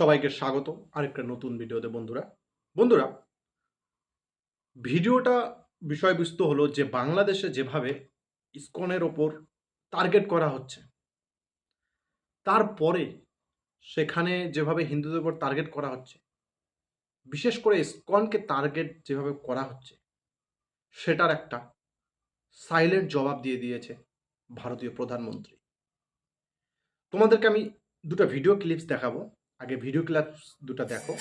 সবাইকে স্বাগত। আরেকটা নতুন ভিডিওতে বন্ধুরা। বন্ধুরা, ভিডিওটা বিষয়বস্তু হলো যে বাংলাদেশে যেভাবে ইসকনের ওপর টার্গেট করা হচ্ছে, তারপরে সেখানে যেভাবে হিন্দুদের উপর টার্গেট করা হচ্ছে, বিশেষ করে ইসকনকে টার্গেট যেভাবে করা হচ্ছে, সেটার একটা সাইলেন্ট জবাব দিয়ে দিয়েছে ভারতীয় প্রধানমন্ত্রী। তোমাদেরকে আমি দুটো ভিডিও ক্লিপস দেখাবো। আগে ভিডিও ক্লাস দুটা দেখো।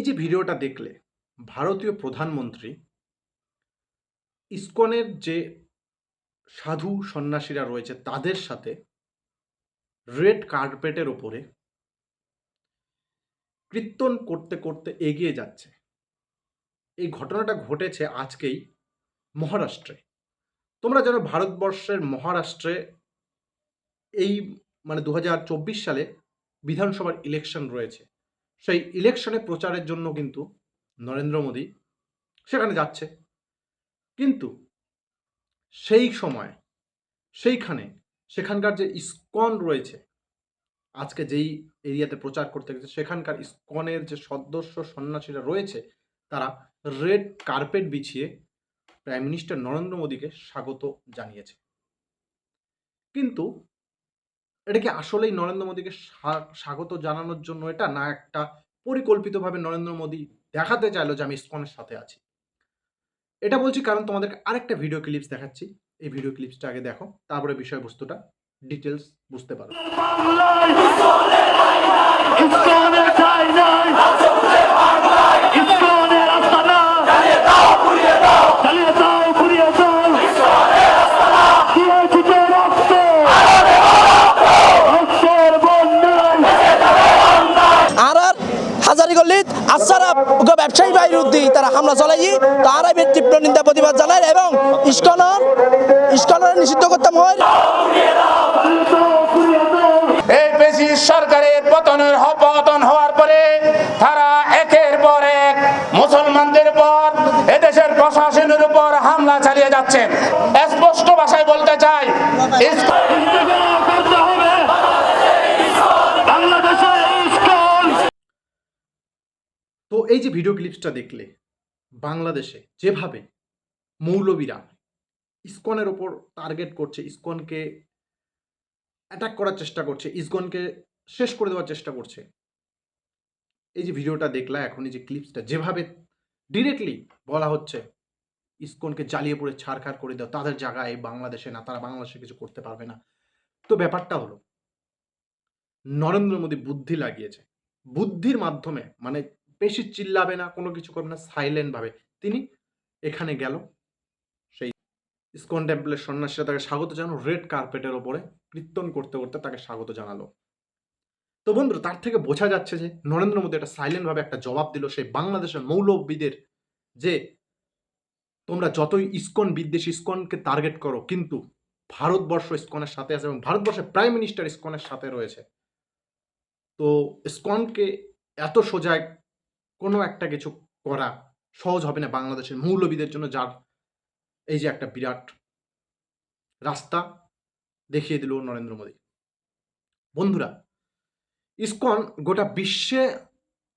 এই যে ভিডিওটা দেখলে, ভারতীয় প্রধানমন্ত্রী ইসকনের যে সাধু সন্ন্যাসীরা রয়েছে তাদের সাথে রেড কার্পেটের ওপরে কীর্তন করতে করতে এগিয়ে যাচ্ছে। এই ঘটনাটা ঘটেছে আজকেই মহারাষ্ট্রে। তোমরা জানো ভারতবর্ষের মহারাষ্ট্রে এই মানে দু হাজার চব্বিশ সালে বিধানসভার ইলেকশন রয়েছে। সেই ইলেকশনে প্রচারের জন্য কিন্তু নরেন্দ্র মোদী সেখানে যাচ্ছে। কিন্তু সেই সময়, সেইখানে, সেখানকার যে ইসকন রয়েছে, আজকে যেই এরিয়াতে প্রচার করতে গেছে, সেখানকার ইসকনের যে সদস্য সন্ন্যাসীরা রয়েছে, তারা রেড কার্পেট বিছিয়ে প্রাইম মিনিস্টার নরেন্দ্র মোদীকে স্বাগত জানিয়েছে। কিন্তু এটা কি আসলেই নরেন্দ্র মোদীকে স্বা- স্বাগত জানানোর জন্য এটা না একটা পরিকল্পিতভাবে নরেন্দ্র মোদী দেখাতে চাইলো যে আমি ইসকনের সাথে আছি। এটা বলছি কারণ তোমাদেরকে আরেকটা ভিডিও ক্লিপস দেখাচ্ছি। এই ভিডিও ক্লিপসটা আগে দেখো, তারপরে বিষয়বস্তুটা ডিটেলস বুঝতে পারো ইসকনের ঠাই নাই ইসকনের আস্তানা চালিয়ে দাও ঘুরিয়ে দাও দিয়েছি যে রক্ত রক্তের বন্যায় আর আর হাজারি আসারা ব্যবসায়ী উদ্দি তারা হামলা চালাই তীব্র নিন্দা প্রতিবাদ জানায় এবং ইস্কনর ইস্কনর নিষিদ্ধ করতাম এই সরকারের পতনের পতন হওয়ার পরে তারা একের পর এক মুসলমানদের উপর, এদেশের প্রশাসনের উপর হামলা চালিয়ে যাচ্ছেন। স্পষ্ট ভাষায় বলতে চাই ইস- ইন্তেজার করতে হবে বাংলাদেশে ইসকন তো এই যে ভিডিও ক্লিপসটা দেখলে, বাংলাদেশে যেভাবে মৌলবীরা ইসকনের ওপর টার্গেট করছে, ইসকনকে অ্যাটাক করার চেষ্টা করছে, ইসকনকে শেষ করে দেওয়ার চেষ্টা করছে, এই যে ভিডিওটা দেখলা, এখন এই যে ক্লিপসটা যেভাবে ডিরেক্টলি বলা হচ্ছে, ইসকনকে জ্বালিয়ে পড়ে ছাড়খাড় করে দাও তাদের জায়গায় বাংলাদেশে না, তারা বাংলাদেশে কিছু করতে পারবে না। তো ব্যাপারটা হলো, নরেন্দ্র মোদী বুদ্ধি লাগিয়েছে। বুদ্ধির মাধ্যমে মানে বেশি চিল্লাবে না, কোনো কিছু করবে না সাইলেন্ট ভাবে। তিনি এখানে গেল, সেই ইসকন টেম্পলের সন্ন্যাসীরা তাকে স্বাগত জানানো রেড কার্পেটের ওপরে কীর্তন করতে করতে তাকে স্বাগত জানালো। তো বন্ধু তার থেকে বোঝা যাচ্ছে যে নরেন্দ্র মোদী একটা সাইলেন্ট ভাবে একটা জবাব দিল, সেই বাংলাদেশের মৌলবিদের যে তোমরা যতই ইসকন বিদ্বেষ ইসকনকে টার্গেট করো, কিন্তু ভারতবর্ষ ইসকনের সাথে আছে এবং ভারতবর্ষের প্রাইম মিনিস্টার ইসকনের সাথে রয়েছে। তো ইসকনকে এত সোজায় কোনো একটা কিছু করা সহজ হবে না বাংলাদেশের মৌলবীদের জন্য যার এই যে একটা বিরাট রাস্তা দেখিয়ে দিল নরেন্দ্র মোদী। বন্ধুরা, ইসকন গোটা বিশ্বে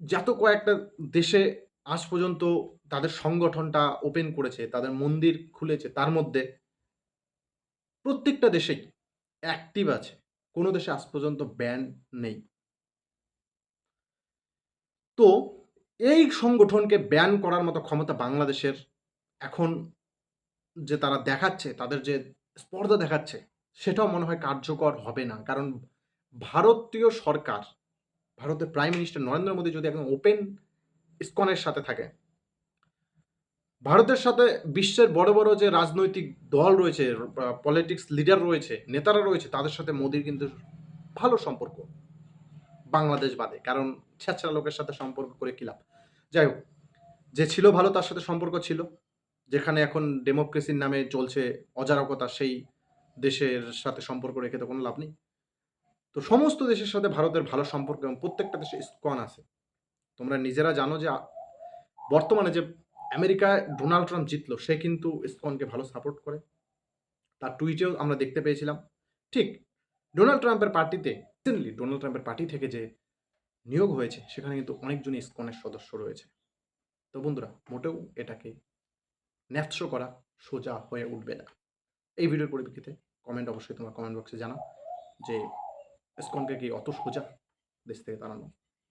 যত কয়েকটা দেশে আজ পর্যন্ত তাদের সংগঠনটা ওপেন করেছে, তাদের মন্দির খুলেছে, তার মধ্যে প্রত্যেকটা দেশেই অ্যাক্টিভ আছে। কোনো দেশে আজ পর্যন্ত ব্যান নেই। তো এই সংগঠনকে ব্যান করার মতো ক্ষমতা বাংলাদেশের এখন যে তারা দেখাচ্ছে, তাদের যে স্পর্ধা দেখাচ্ছে, সেটাও মনে হয় কার্যকর হবে না। কারণ ভারতীয় সরকার, ভারতের প্রাইম মিনিস্টার নরেন্দ্র মোদী যদি একদম ওপেন ইসকনের সাথে থাকে, ভারতের সাথে বিশ্বের বড় বড় যে রাজনৈতিক দল রয়েছে পলিটিক্স লিডার রয়েছে, নেতারা রয়েছে, তাদের সাথে মোদির কিন্তু ভালো সম্পর্ক। বাংলাদেশ বাদে, কারণ ছেঁচড়া লোকের সাথে সম্পর্ক করে কি লাভ? যাই হোক, যে ছিল ভালো তার সাথে সম্পর্ক ছিল, যেখানে এখন ডেমোক্রেসির নামে চলছে অজারকতা, সেই দেশের সাথে সম্পর্ক রেখে তো কোনো লাভ নেই। তো সমস্ত দেশের সাথে ভারতের ভালো সম্পর্ক এবং প্রত্যেকটা দেশে ইস্কন আছে। তোমরা নিজেরা জানো যে, বর্তমানে যে আমেরিকায় ডোনাল্ড ট্রাম্প জিতলো, সে কিন্তু ইসকনকে ভালো সাপোর্ট করে। তার টুইটেও আমরা দেখতে পেয়েছিলাম। ঠিক, ডোনাল্ড ট্রাম্পের পার্টিতে রিসেন্টলি ডোনাল্ড ট্রাম্পের পার্টি থেকে যে নিয়োগ হয়েছে, সেখানে কিন্তু অনেকজনই ইসকনের সদস্য রয়েছে। তো বন্ধুরা, মোটেও এটাকে ন্যাপস করা সোজা হয়ে উঠবে না। এই ভিডিওর পরিপ্রেক্ষিতে কমেন্ট অবশ্যই তোমার কমেন্ট বক্সে জানাও যে ইসকনকে কি অত সোজা দেশ থেকে তাড়ানো